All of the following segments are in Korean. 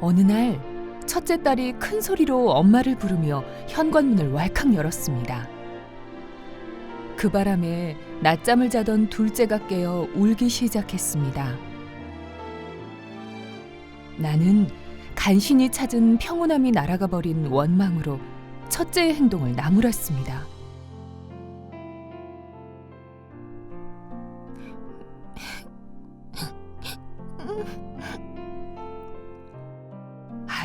어느 날 첫째 딸이 큰 소리로 엄마를 부르며 현관문을 왈칵 열었습니다. 그 바람에 낮잠을 자던 둘째가 깨어 울기 시작했습니다. 나는 간신히 찾은 평온함이 날아가 버린 원망으로 첫째의 행동을 나무랐습니다.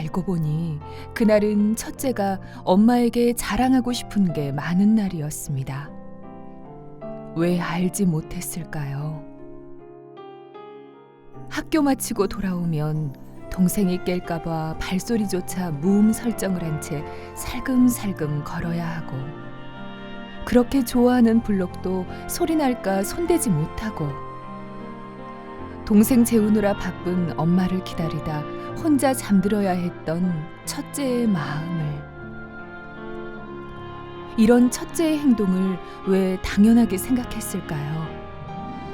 알고 보니 그날은 첫째가 엄마에게 자랑하고 싶은 게 많은 날이었습니다. 왜 알지 못했을까요? 학교 마치고 돌아오면 동생이 깰까봐 발소리조차 무음 설정을 한 채 살금살금 걸어야 하고 그렇게 좋아하는 블록도 소리 날까 손대지 못하고 동생 재우느라 바쁜 엄마를 기다리다 혼자 잠들어야 했던 첫째의 마음을 이런 첫째의 행동을 왜 당연하게 생각했을까요?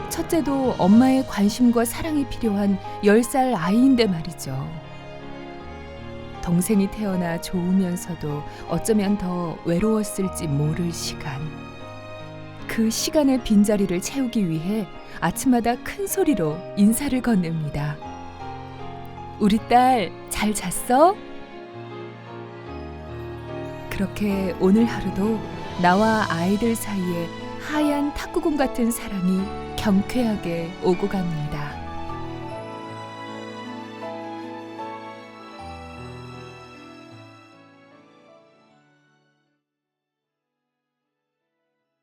첫째도 엄마의 관심과 사랑이 필요한 10살 아이인데 말이죠. 동생이 태어나 좋으면서도 어쩌면 더 외로웠을지 모를 시간. 그 시간의 빈자리를 채우기 위해 아침마다 큰 소리로 인사를 건넵니다. 우리 딸 잘 잤어? 그렇게 오늘 하루도 나와 아이들 사이에 하얀 탁구공 같은 사랑이 경쾌하게 오고 갑니다.